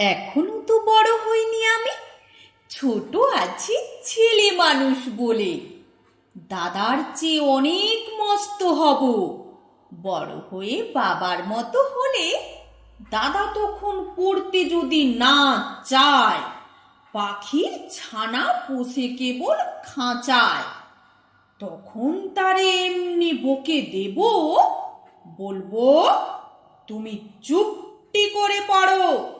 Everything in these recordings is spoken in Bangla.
এখনও তো বড় হইনি আমি। ছোট আছি ছেলে মানুষ বলে। দাদার চেয়ে অনেক মস্ত হব। বড় হয়ে বাবার মতো হলে দাদা তখন পড়তে যদি না চায়, পাখির ছানা পোষে কেবল খাঁচায়। তখন তারে এমনি বকে দেব, বলব, তুমি চুপটি করে পড়ো।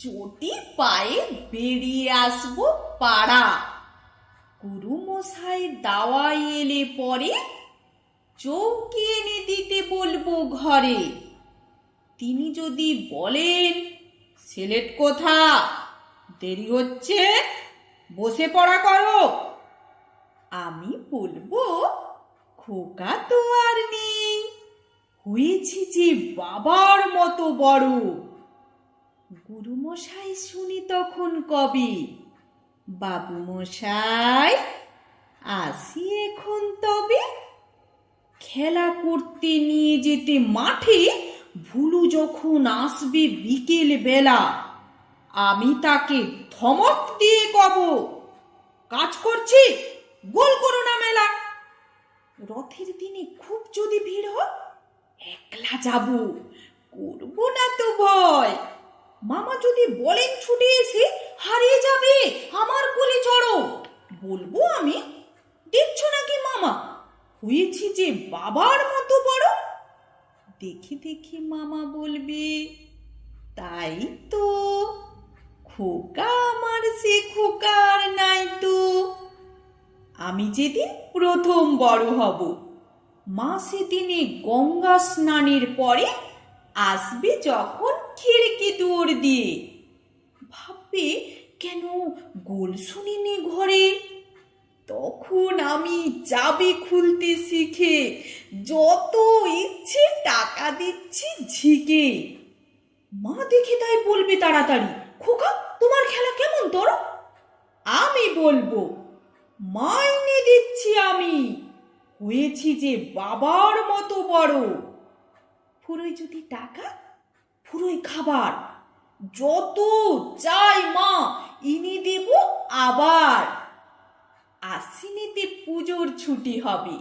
চটি পায়ে বেরিয়ে আসব পাড়া। গুরু মশাই দাওয়াই এলে পরে চৌকি এনে দিতে বলব ঘরে। তিনি যদি বলেন, সিলেট কোথা? দেরি হচ্ছে, বসে পড়া করো। আমি বলব, খোকা তো আর নেই। হয়েছি যে বাবার মতো বড়। গুরুমশাই শুনি তখন কবি। বাবু মশাই আসি এখন তবে। খেলা করতে নিয়ে যেতে মাঠে, ভুলু যখন আসবে বিকেল বেলা। আমি তাকে ধমক দিয়ে কব, কাজ করছি, গোল করো না মেলা। রথের দিনে খুব যদি ভিড় হয়, একলা যাব, করব না তো ভয়। মামা যদি বলেন ছুটে এসে হারিয়ে যাবে, আমার কোলে চড়ো। বলব আমি, দেখছ নাকি মামা? হয়েছি যে বাবার মতো বড়? দেখি দেখি মামা বলবে, তাই তো। খোকা আমার, সে খোকার নাই তো। আমি যেদিন প্রথম বড় হব, মা সেদিনে গঙ্গা স্নানের পরে আসবে যখন খিড়কি দুয়ার দিয়ে? ভাববে কেন গোল শুনিনি ঘরে? তখন আমি চাবি খুলতে শিখে, যত ইচ্ছে টাকা দিচ্ছি ঝিকে। মা দেখে তাই বলবে তাড়াতাড়ি, খোকা, তোমার খেলা কেমন তোর? আমি বলব, মাইনে দিচ্ছি আমি, হয়েছি যে বাবার মতো বড়। ফুরোই যদি টাকা ফুরোই খাবার। যত চাই মা, ইনি দেব আবার। আশ্বিনীতে পুজোর ছুটি হবে।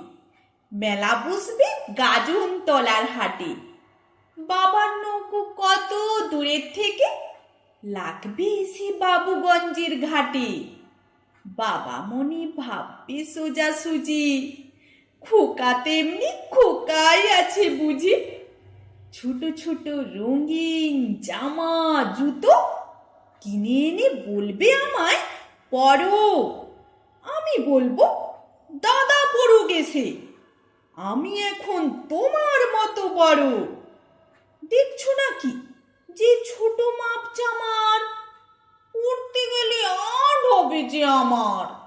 মেলা বসবে গাজন তলার হাটে। বাবার নৌকো কত দূরের থেকে লাগবে এসে বাবুগঞ্জের ঘাটে। বাবা মনে ভাববে সোজাসুজি। খোকা তেমনি খোকাই আছে বুঝি। ছোট ছোট রঙিন জামা, জুতো কিনে এনে বলবে আমায় পরো আমি বলব, দাদা পড়ো গেছে। আমি এখন তোমার মতো বড়। দেখছ নাকি? যে ছোট মাপ জামার পড়তে গেলে আর হবে যে আমার।